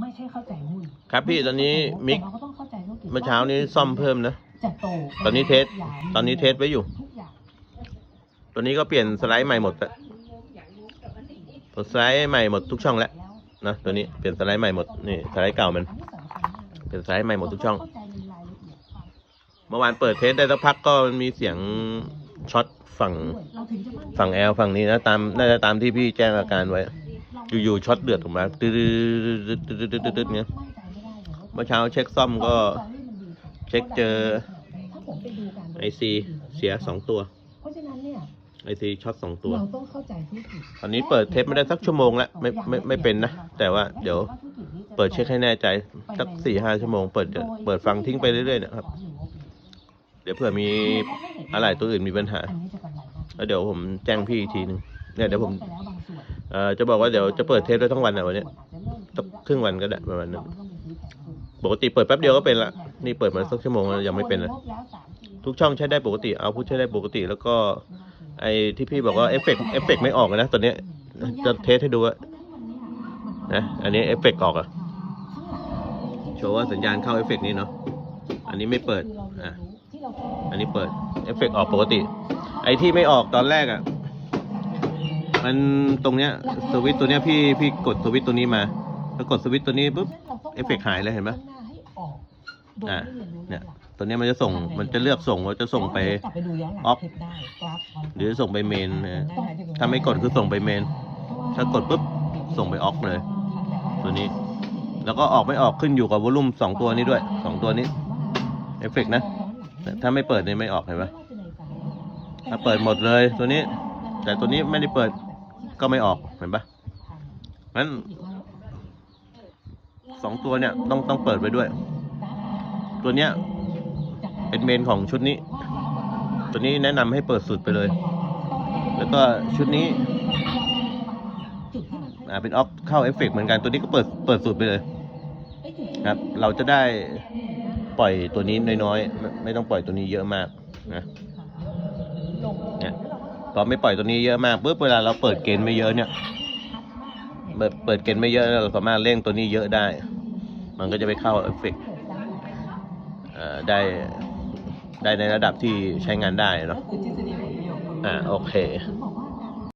ไม่ใช่เข้าใจหุ้นครับพี่ตอนนี้มิก แต่เราก็ต้องเข้าใจธุรกิจเมื่อเช้านี้ซ่อมเพิ่มนะ จะโตตอนนี้เทส ตอนนี้เทสไว้อยู่ ทุกอย่างตัวนี้ก็เปลี่ยนสไลด์ใหม่หมดแล้วตัวสไลด์ใหม่หมดทุกช่องแล้วนะตัวนี้เปลี่ยนสไลด์ใหม่หมดนี่สไลด์เก่ามันอันนี้สำคัญมากเลยเปลี่ยนสไลด์ใหม่หมดทุกช่องเข้าใจในรายละเอียดความเมื่อวานเปิดเทสได้สักพักก็มีเสียงช็อตฝั่ง ด้วยเราถึงจะมั่นใจ ฝั่งแอลฝั่งนี้นะตามน่าจะตามที่พี่แจ้งอาการไว้ อยู่ๆช็อตเดือดออกมาตืดๆๆๆๆๆเงี้ยมั่นใจไม่ได้เลยว่าเมื่อเช้าเช็คซ่อมก็เช็คเจอถ้าผมไปดูการบริไอซีเสียสองตัวเพราะฉะนั้นเนี่ยไอซีช็อตสองตัวเราต้องเข้าใจธุรกิจตอนนี้เปิดเทสไม่ได้สักชั่วโมงแล้วไม่ไม่ไม่เป็นนะ แต่ว่าเดี๋ยวเปิดเช็คให้แน่ใจสักสี่ห้าชั่วโมงเปิดเปิดฟังทิ้งไปเรื่อยๆนะครับ เดี๋ยวเผื่อมีอะไรตัวอื่นมีปัญหาอันนี้จะกำไรมากแล้วเดี๋ยวผมแจ้งพี่อีกทีหนึ่งเนี่ยเดี๋ยวผม เอ่อจะบอกว่าเดี๋ยวจะเปิดเทสได้ทั้งวันอะวันเนี้ยสักครึ่งวันก็ได้ประมาณนั้นปกติเปิดแป๊บเดียวก็เป็นละนี่เปิดมาสักชั่วโมงแล้วยังไม่เป็นเลยทุกช่องใช้ได้ปกติเอาพูดใช้ได้ปกติแล้วก็ ไอ้ที่พี่บอกว่าเอฟเฟกต์เอฟเฟกต์ไม่ออกนะตอนเนี้ยจะเทสให้ดูอะนะอันนี้เอฟเฟกต์ออกอะโชว์ว่าสัญญาณเข้าเอฟเฟกต์นี้เนาะอันนี้ไม่เปิดอะอันนี้เปิดเอฟเฟกต์ออกปกติ ไอ้ที่ไม่ออกตอนแรกอะ มันตรงเนี้ยสวิตช์ตัวเนี้ยพี่พี่กดสวิตช์ตัวนี้มาแล้วกดสวิตช์ตัวนี้ปุ๊บเอฟเฟกต์หายเลยเห็นปะอะเนี่ยตัวเนี้ยมันจะส่งมันจะเลือกส่งว่าจะส่งไปกลับไปดูย้อนหลังออฟคลิปได้กราฟออฟหรือส่งไปเมนนะได้ที่ผถ้าไม่กดคือส่งไปเมน ถ้ากดปุ๊บส่งไปออกเลย ตัวนี้ แล้วก็ออกไม่ออกขึ้นอยู่กับวอลลุ่มสองตัวนี้ด้วยสองตัวนี้เอฟเฟกต์นะถ้าไม่เปิดเนี่ยไม่ออกเห็นปะถ้าเปิดหมดเลยตัวนี้ แต่ตัวนี้ไม่ได้เปิด ก็ไม่ออกเห็นปะงั้นสองตัวเนี่ยต้องต้องเปิดไว้ด้วย ตัวเนี้ยเป็นเมนของชุดนี้ ตัวนี้แนะนำให้เปิดสุดไปเลย แล้วก็ชุดนี้อ่าเป็นออฟเข้าเอฟเฟกต์เหมือนกันตัวนี้ก็เปิดเปิดสุดไปเลยครับ เราจะได้ปล่อยตัวนี้น้อยๆไม่ต้องปล่อยตัวนี้เยอะมากนะเนี่ย ตอไม่ปล่อยตัวนี้เยอะมากปุ๊บเวลาเราเปิดเกณฑ์ไม่เยอะเนี่ยเปิดเปิดเกณฑ์ไม่เยอะเราสามารถเร่งตัวนี้เยอะได้ มันก็จะไปเข้าเอฟเฟกต์ได้ได้ในระดับที่ใช้งานได้เนาะก็คือทฤษฎีผลประโยชน์อ่าโอเค